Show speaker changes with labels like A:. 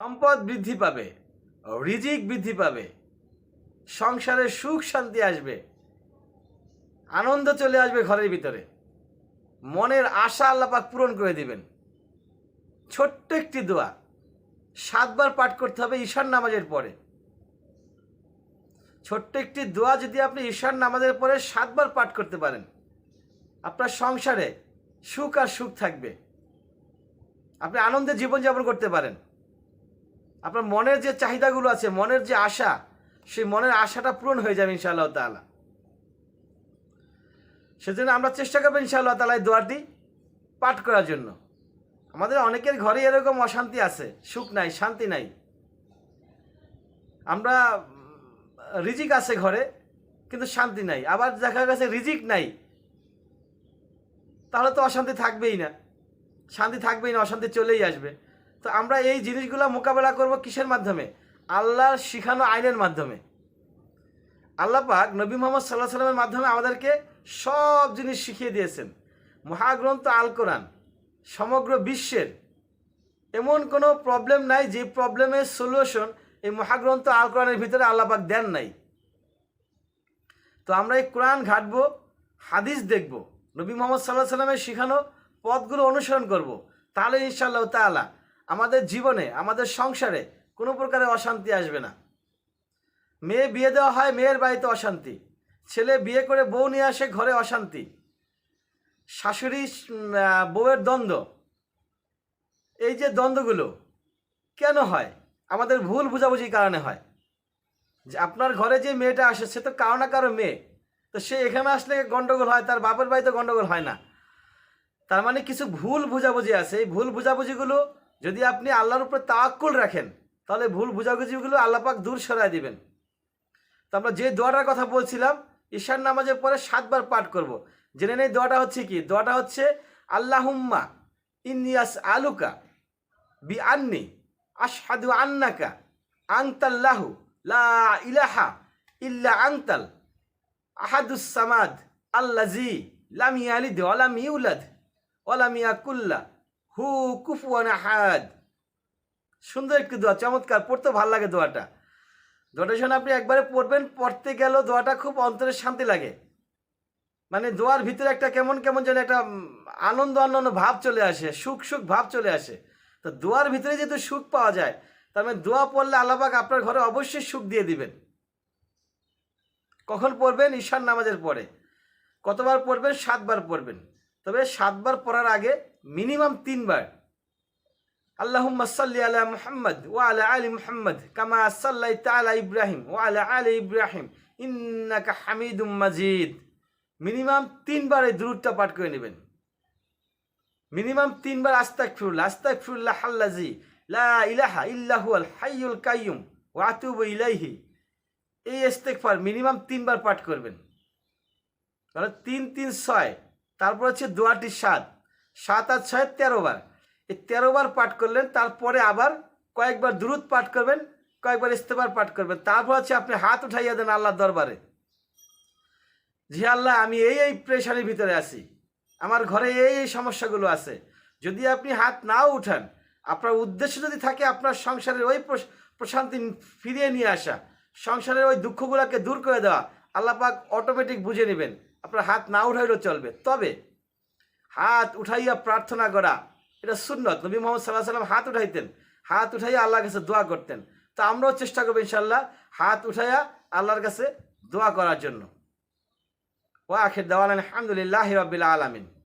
A: সম্পদ বৃদ্ধি পাবে, রিজিক বৃদ্ধি পাবে, সংসারে সুখ শান্তি আসবে, আনন্দ চলে আসবে ঘরের ভিতরে। মনের আশা আল্লাপাক পূরণ করে দিবেন। ছোট্ট একটি দোয়া, সাতবার পাঠ করতে হবে ঈশান নামাজের পরে। ছোট্ট একটি দোয়া যদি আপনি ঈশান নামাজের পরে সাতবার পাঠ করতে পারেন, আপনার সংসারে সুখ আর সুখ থাকবে। আপনি আনন্দে জীবনযাপন করতে পারেন। আপনার মনের যে চাহিদাগুলো আছে, মনের যে আশা, সেই মনের আশাটা পূরণ হয়ে যাবে ইনশাআল্লাহ তালা সেজন্য আমরা চেষ্টা করব ইনশাআল্লাহ তালা এই দোয়াটি পাঠ করার জন্য। আমাদের অনেকের ঘরে এরকম অশান্তি আছে, সুখ নাই, শান্তি নাই। আমরা রিজিক আছে ঘরে, কিন্তু শান্তি নাই। আবার দেখা গেছে রিজিক নাই। তাহলে তো অশান্তি থাকবেই না। শান্তি থাকবেই না, অশান্তি চলেই আসবে। তো আমরা এই জিনিসগুলো মোকাবেলা করব কিসের মাধ্যমে? আল্লাহর শিখানো আইনের মাধ্যমে। আল্লাহ পাক নবী মোহাম্মদ সাল্লাহ সাল্লামের মাধ্যমে আমাদেরকে সব জিনিস শিখিয়ে দিয়েছেন। মহাগ্রন্থ আল কোরআন সমগ্র বিশ্বের এমন কোনো প্রবলেম নাই যে প্রবলেমের সলিউশন এই মহাগ্রন্থ আল কোরআনের ভিতরে আল্লাহ পাক দেন নাই। তো আমরা এই কোরআন ঘাটবো, হাদিস দেখব, নবী মোহাম্মদ সাল্লাহ সাল্লামের শেখানো পথগুলো অনুসরণ করব। তাহলে ইনশাআল্লাহ তাআলা আমাদের জীবনে, আমাদের সংসারে কোনো প্রকারে অশান্তি আসবে না। মেয়ে বিয়ে দেওয়া হয়, মেয়ের বাড়িতে অশান্তি। ছেলে বিয়ে করে বউ নিয়ে আসে, ঘরে অশান্তি। শাশুড়ি বউয়ের দ্বন্দ্ব। এই যে দ্বন্দ্বগুলো কেন হয়? আমাদের ভুল বুঝাবুঝির কারণে হয়। যে আপনার ঘরে যে মেয়েটা আসে, সে তো কারও না কারও মেয়ে। তো সে এখানে আসলে গন্ডগোল হয়, তার বাপের বাড়িতে গন্ডগোল হয় না। তার মানে কিছু ভুল বুঝাবুঝি আছে। এই ভুল বুঝাবুঝিগুলো যদি আপনি আল্লাহর উপরে তাওয়াক্কুল রাখেন, তাহলে ভুল বুঝাবুঝিগুলো আল্লাপাক দূর সরাই দিবেন। তো আমরা যে দোয়াটার কথা বলছিলাম ঈশান নামাজের পরে সাতবার পাঠ করব। জেনে নেই দোয়াটা হচ্ছে কি? দোয়াটা হচ্ছে, আল্লাহুম্মা ইন্নিয়াস আলুকা বি আন্নি আশহাদু আন্নাকা আংতাল্লাহু লা ইলাহা ইল্লা আংতাল আহাদুস সামাদ আল্লাজি লাম ইয়ালিদ ওয়া লাম ইউলাদ ওয়া লাম ইয়াকুল্লা হু, কুফুয়ান আহাদ। সুন্দর একটি দোয়া, চমৎকার, পড়তে ভালো লাগে দোয়াটা। দোয়াটা যখন আপনি একবারে পড়বেন, পড়তে গেল দোয়াটা খুব অন্তরের শান্তি লাগে। মানে দোয়ার ভিতরে একটা কেমন কেমন যেন একটা আনন্দ আনন্দ ভাব চলে আসে, সুখ সুখ ভাব চলে আসে। তো দোয়ার ভিতরে যেহেতু সুখ পাওয়া যায়, তার মানে দোয়া পড়লে আল্লাপাক আপনার ঘরে অবশ্যই সুখ দিয়ে দিবেন। কখন পড়বেন? ঈশান নামাজের পরে। কতবার পড়বেন? সাতবার পড়বেন। তবে সাতবার পড়ার আগে মিনিমাম তিনবার। আল্লাহুম্মা সাল্লি আলা মুহাম্মদ ওয়া আলা আলি মুহাম্মদ কামা সাল্লাইতা আলা ইব্রাহিম ওয়া আলা আলি ইব্রাহিম। ইন্নাকা হামিদুম মাজিদ। মিনিমাম তিনবার এই দুরুদটা পাঠ করে নেবেন। মিনিমাম তিনবার আস্তাগফিরুল্লাহ আস্তাগফিরুল্লাহ আল্লাজি লা ইলাহা ইল্লাহু আল হাইয়ুল কাইয়ুম ওয়া আতুবু ইলাইহি। এই ইস্তেগফার মিনিমাম তিনবার পাঠ করবেন। তাহলে তিন তিন ছয়, তারপর হচ্ছে দোয়াটি সাত। সাত আর ছয় তেরো বার। এই তেরো বার পাঠ করলেন, তারপরে আবার কয়েকবার দুরুদ পাঠ করবেন, কয়েকবার ইস্তেবার পাঠ করবেন। তারপর হচ্ছে আপনি হাত উঠাইয়া দেন আল্লাহর দরবারে। জি আল্লাহ, আমি এই এই প্রেশারের ভিতরে আছি। আমার ঘরে এই এই সমস্যাগুলো আছে। যদি আপনি হাত নাও উঠান, আপনার উদ্দেশ্য যদি থাকে আপনার সংসারের ওই প্রশ- প্রশান্তি ফিরিয়ে নিয়ে আসা, সংসারের ওই দুঃখগুলোকে দূর করে দেওয়া, আল্লাহ পাক অটোমেটিক বুঝে নেবেন, আপনার হাত না উঠাইলেও চলবে। তবে হাত উঠাইয়া প্রার্থনা করা। এটা সুন্নত। নবী মোহাম্মদ সাল্লাহ সাল্লাম হাত উঠাইতেন। হাত উঠাইয়া আল্লাহর কাছে দোয়া করতেন। তা আমরাও চেষ্টা করব ইনশাল্লাহ হাত উঠাইয়া আল্লাহর কাছে দোয়া করার জন্য। ওয়া আখির দেওয়াল আলহামদুলিল্লাহ রবিল আলমিন।